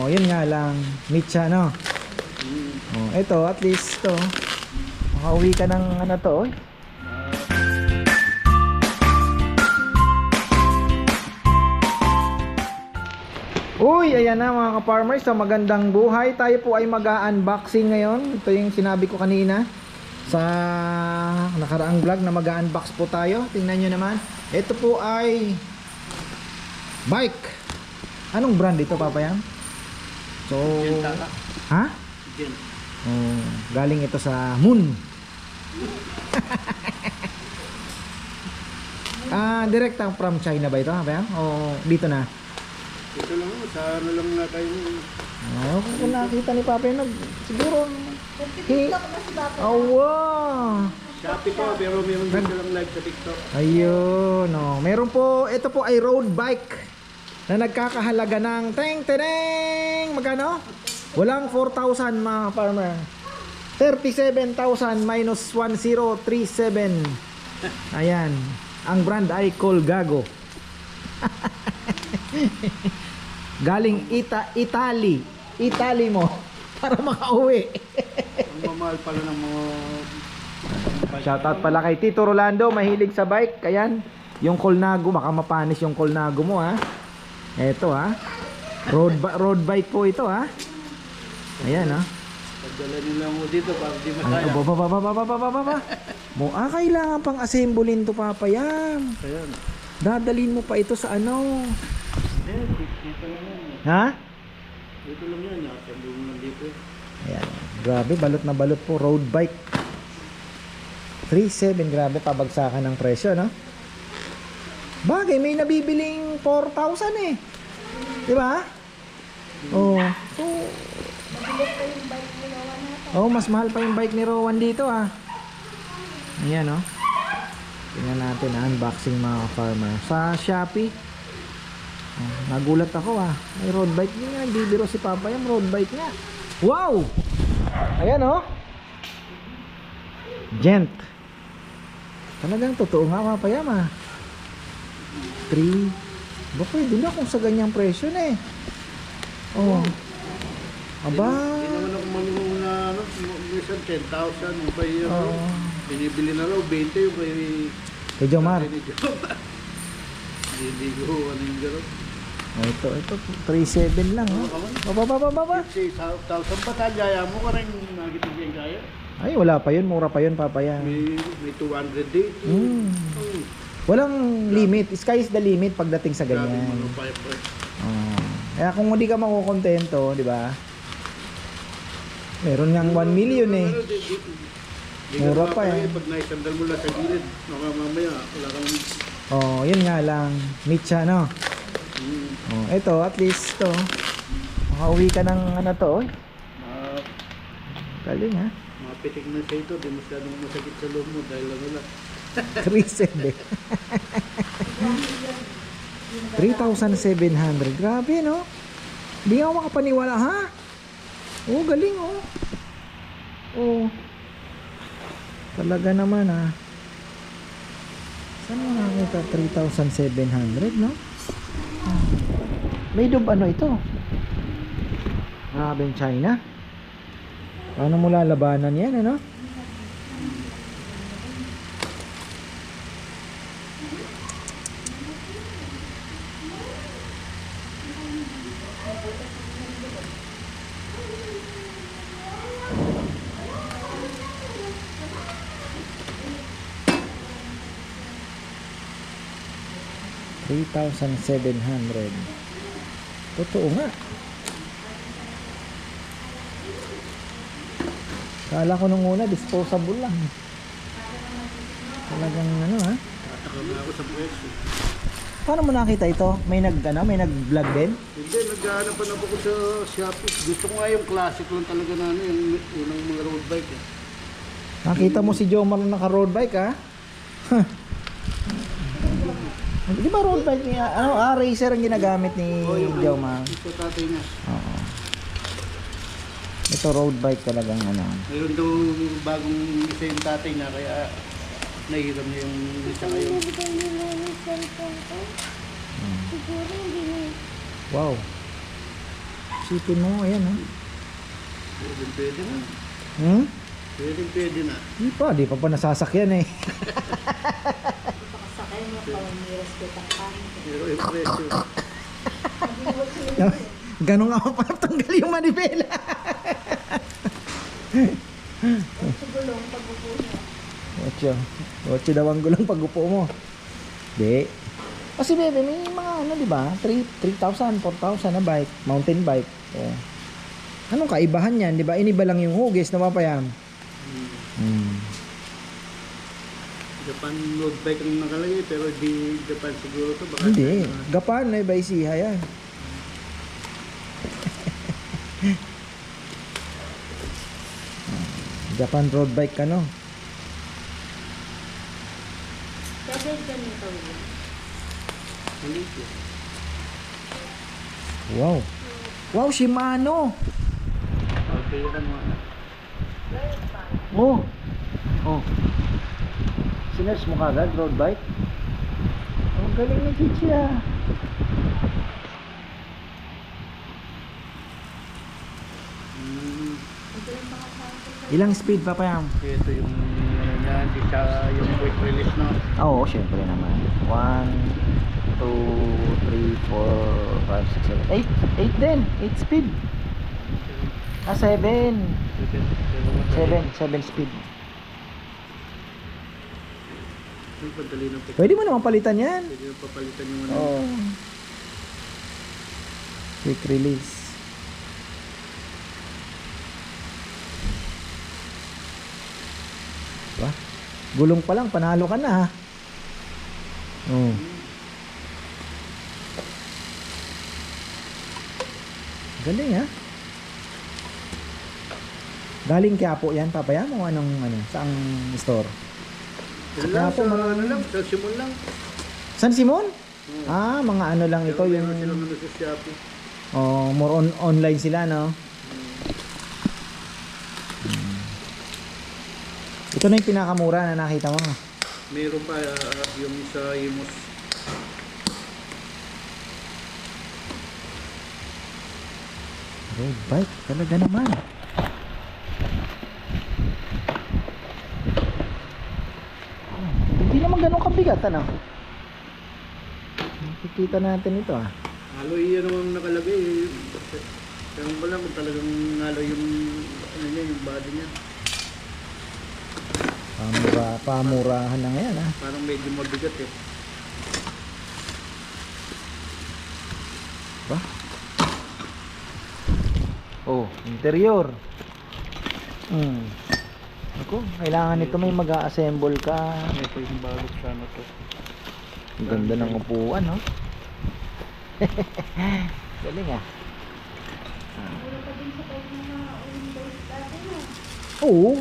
Oh, yun nga lang. Siya, no? Oh, ito, at least to. Makauwi ka ng ano to, oy. Uy, ayan na mga ka-farmers, sa magandang buhay. Tayo po ay mag-unboxing ngayon. Ito yung sinabi ko kanina sa nakaraang vlog na mag-unbox po tayo. Tingnan nyo naman. Ito po ay bike. Anong brand ito, Papa Yang? So, ha? Oh, galing ito sa Moon. ah, direct ang from China ba ito, Yang? O dito na? Ito lang, sa ano lang na tayo. Oh, kung nakita ni Papa nag- siguro Hi- Awa! Shopee to, pero meron din silang live sa TikTok. Ayun, no. Meron po, ito po ay road bike na nagkakahalaga ng teng tereng magkano? Walang 4,000 mga farmer. 37,000 minus 1037. Ayan. Ang brand ay Colgago. Galing Ita Italy. Italy mo para makauwi. Ang mamahal pala ng mga... Shoutout pala kay Tito Rolando, mahilig sa bike. Ayan, yung Colnago, baka mapanis yung Colnago mo ha. Eto ha. Road, road bike po ito ha. Ayan ha. Pagdala nila mo dito para di masaya. Ano, baba, baba, baba, baba, baba. mo, ah, kailangan pang assemblein to papa yan. Ayan. Dadalin mo pa ito sa ano. Eh, dito lang yan. Ha? Dito lang yan. Assemble mo dito. Ayan. Grabe, balot na balot po. Road bike. 3.7. Grabe, pabagsakan ng presyo, no? Bagay, may nabibiling 4,000 eh. Di ba? Oh. So, Oh, mas mahal pa yung bike ni Rowan dito ah. Ayan oh. Tingnan natin ah, unboxing mga farmer. Sa Shopee. Oh, nagulat ako ah. May road bike din nga. Bibiro si Papa yung road bike nga. Wow! Ayan oh. Gent. Talagang totoo nga Papa Yam ah. 3. Ba pwede na kung sa ganyang presyo na eh. Oh. Aba. Hindi naman ako manunong na ano, minsan 10,000, yung ba yun? Oo. Binibili na raw, 20 yung ba yung... Kay Jomar. Hindi ko ano yung gano'n. Oh, ito, ito, 3.7 lang, oh. Baba, baba, baba. 50,000 pa tagaya mo ka rin nagitig yung kaya. Ay, wala pa yun, mura pa yun, papa yan. May, may 200 din. Mm. Hmm. Walang limit, sky is the limit pagdating sa Grabe ganyan. pre. Oh. Kaya kung hindi ka makukontento, di ba? Meron ngang 1 million eh. Pero di- di- di ka Mura pa eh. Pag naisandal mo lang sa gilid, baka mamaya wala kang... Oh, yun nga lang, meet siya, no? Hmm, Oh, ito, at least to. Makauwi ka ng ano to, oy. ma- Galing ha. mapitik na sa ito, di masyadong masakit sa loob mo dahil ano lang. 3.7. 3,700. Grabe, no? Hindi ako makapaniwala, ha? Oh, galing, oh. Oh. Talaga naman, ha? Saan mo nakakita 3,700, no? Ah. Made of ano ito? Grabe China. Paano mo lalabanan yan, ano? Three thousand seven hundred. Totoo nga. Kala ko nung una disposable lang. Talagang ano ha? Tataka na ako sa presyo. Paano mo nakita ito? May nag ano, may nag-vlog din? Hindi, naghahanap pa na ako sa Shopee. Gusto ko nga yung classic lang talaga na ano, yung unang mga road bike. Eh. Nakita mo si Jomar na naka-road bike ha? Di ba road bike niya? Ano, ah, racer ang ginagamit ni Oh, yung Jomar. Ito tatay niya. Oo. Ito road bike talagang ano. Mayroon daw bagong isa yung tatay niya, kaya nahiram niya yung isa ngayon. Wow. Isipin mo, ayan ha. Pwede, pwede na. Hmm? Pwede, pwede na. Di pa, di pa pa nasasakyan eh. Pa may respeto ka. Pero presyo. Ganon nga pa tanggal yung manibela. Sigulong pagbubo niya. Ocho. Ocho daw ang gulang pag-upo mo. Di. Kasi bebe, may mga ano, di ba? 3 3,000, 4,000 na bike. Mountain bike. Oh. Anong kaibahan yan, di ba? Iniba lang yung hugis na mapayam. Japan road bike ang nakalagay pero di Japan siguro to. Baka Hindi. Gapan na iba isiha yan. Japan road bike ka no? Kaya ganito yun. Wow. Wow, Shimano. Okay, mo. Oh. Oh. Sinerge mo kagad, road bike? Oh, galing ng Chichi ah. Hmm. Ilang speed pa pa yan? Ito yung ano niya, di siya yung quick release na. Oo, syempre naman. 1, 2, 3, 4, 5, 6, 7, 8. 8 din. 8 speed. Ah, 7. 7. 7 speed. Yung ng Pwede mo naman palitan yan. Pwede yung papalitan yung ano. Oh. Quick release. Diba? Gulong pa lang, panalo ka na ha. Oh. Galing ha. Galing kaya po yan, papaya mo anong ano, saang store? Yan lang, po, sa mga- ano lang, sa simul lang. San Simon? Oo. Ah, mga ano lang ito yung meron silang ano sa Shopee. Oh, more on online sila, no? Ito na yung pinakamura na nakita mo. Meron pa ah, yung sa Imos. Road bike, talaga naman. Oh, Hindi naman kabigat, ano? Makikita natin ito, ah. Alloy yan naman nakalagay. Tanong ko lang kung talagang alloy yung ano niya, yung body niya. Pamura, pamurahan na ngayon, ah. Parang medyo mabigat eh. Ba? Oh, interior. Hmm. Ako, kailangan nito may mag-assemble ka. Ito yung balot sana to. Ang ganda ng upuan, no? Galing ah. Oo.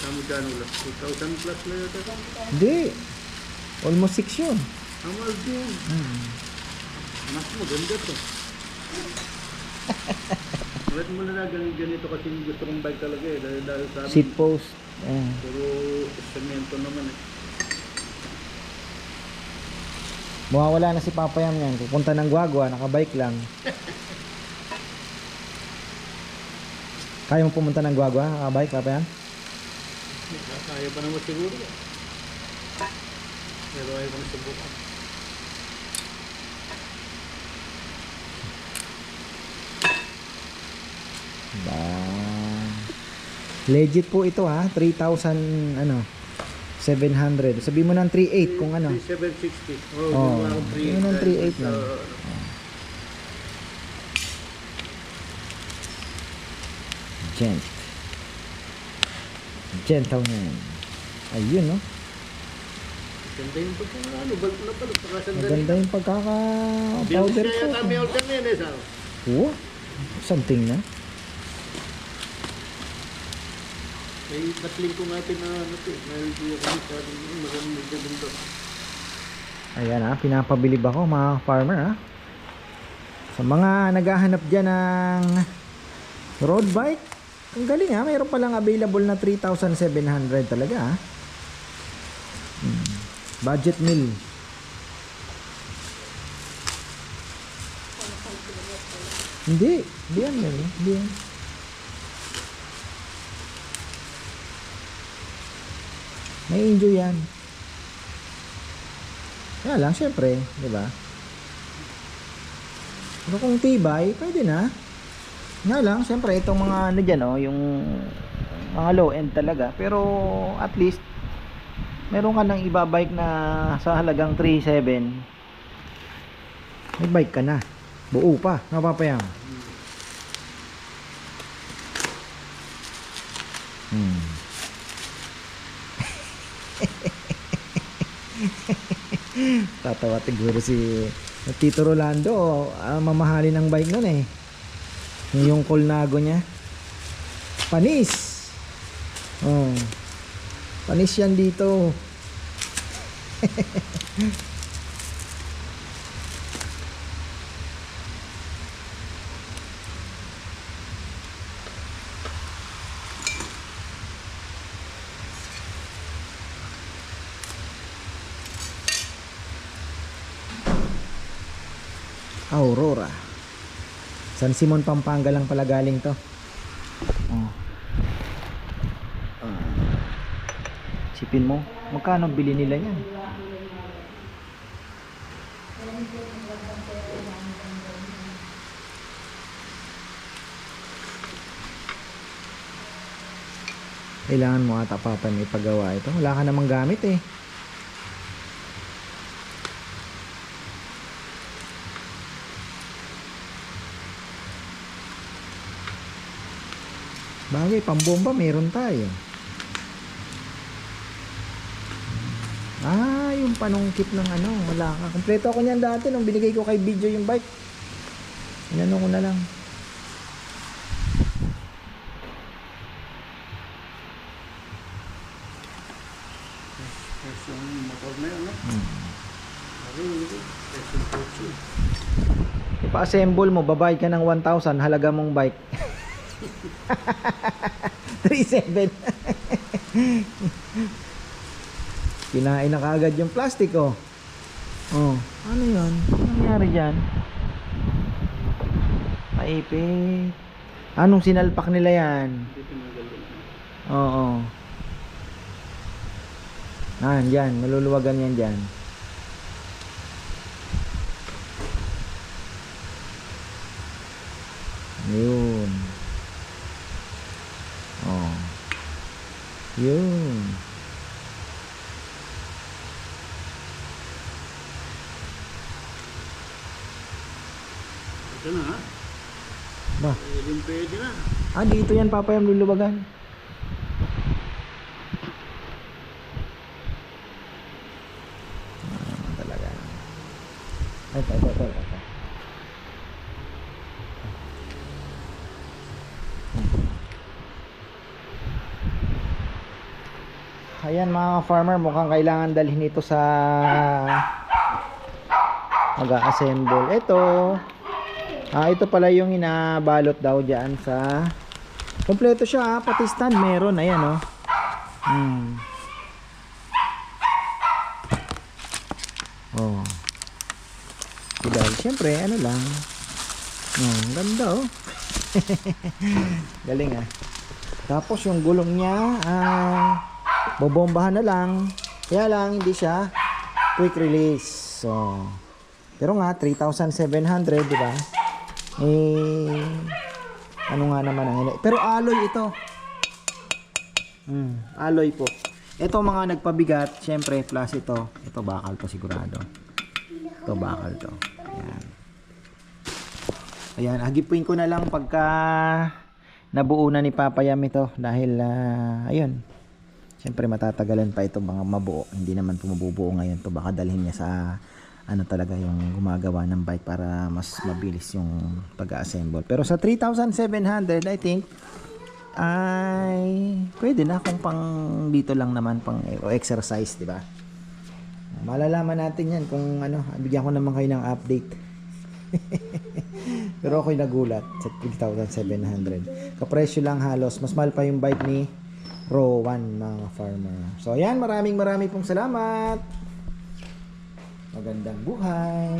Tama gano'n lang. 2,000 plus na yata. Hindi. Almost 6 yun. Tama din. Hmm. Mas maganda to. Bakit mo na ganito, ganito kasi gusto kong bike talaga eh. Dahil, dahil sa amin. Seat post. Ayan. Puro semento naman eh. Mawawala na si Papa Yam yan. Pupunta ng Guagua, nakabike lang. Kaya mo pumunta ng Guagua, nakabike, Papa Yam? Kaya pa naman siguro. Pero ayaw ko na subukan. Legit po ito ha. 3,000 ano 700. Sabi mo ng 3,800 kung ano. 3760. Oh, Oh, yun ang yun ang 3.8 sa- lang. Gent. Gentleman. Ayun no. Ganda yung pagka ano, balik na pala, pakasandali. Maganda yung pagkaka powder kaya coat. yata may order na yun eh, Sal. Oh. Something na. May tatling ko natin na ano to, eh, yung kami sa ating magandang magandang to. Ayan ha, pinapabilib ako mga farmer ha. Sa mga naghahanap dyan ng road bike, ang galing ha, mayroon palang available na 3,700 talaga ha. Hmm. Budget meal. Hindi. Hindi yan. yan, eh. Hindi yan. May enjoy yan. Kaya lang, syempre, di ba? Pero kung tibay, pwede na. Nga lang, syempre, itong mga ano dyan, oh, yung mga low end talaga. Pero at least, meron ka nang ibabike na sa halagang 3.7. May bike ka na. Buo pa, napapayang. Hmm. Tatawa siguro si Tito Rolando. Ah, mamahalin ng bike nun eh. Yung Colnago niya. Panis. Oh. Panis yan dito. San Simon, Pampanga lang pala galing to. Oh. Ah. Sipin mo, magkano bili nila yan? Kailangan mo ata papa may pagawa ito. Wala ka namang gamit eh. Bagay, pambomba meron tayo. Ah, yung panungkit ng ano, wala ka. Kompleto ako niyan dati nung binigay ko kay video yung bike. Inano ko na lang. Yes, yung motor na yun, no? Hmm. Ipa-assemble mo, babayad ka ng 1,000, halaga mong bike. 3,700. Kinain na kaagad yung plastic, oh. Oh, ano yun? Ano nangyari dyan? Maipit. Anong sinalpak nila yan? Oo. Ah, dyan. Maluluwagan yan dyan. Yun. Yun. Ito na, ha? Ba? Pwede pwede na. Ah, dito yan papayam luluwagan. Ah, talaga. Ay, ito, ito, ito, ito. Ayan mga farmer, mukhang kailangan dalhin ito sa mag-assemble. Ito, Ah, ito pala yung inabalot daw diyan sa Kompleto siya, ah, pati stand meron, ayan oh. Hmm. Oh. So, dahil syempre, ano lang. Ang ganda oh. Galing ah. Tapos yung gulong niya, ah, bobombahan na lang. Kaya lang, hindi siya quick release. So, pero nga, 3,700, di ba? Eh, ano nga naman ang Pero alloy ito. Hmm, alloy po. Ito mga nagpabigat, syempre plus ito. Ito bakal to sigurado. Ito bakal to. Ayan. Ayan, hagipin ko na lang pagka nabuo na ni Papa Yam ito dahil ah, ayun. Syempre matatagalan pa ito mga mabuo. Hindi naman po mabubuo ngayon to baka dalhin niya sa ano talaga yung gumagawa ng bike para mas mabilis yung pag-assemble. Pero sa 3,700, I think ay pwede na kung pang dito lang naman pang exercise, di ba? Malalaman natin 'yan kung ano, bigyan ko naman kayo ng update. Pero ako'y nagulat sa 3,700. Kapresyo lang halos. Mas mahal pa yung bike ni Rowan mga farmer. So ayan, maraming maraming pong salamat. Magandang buhay.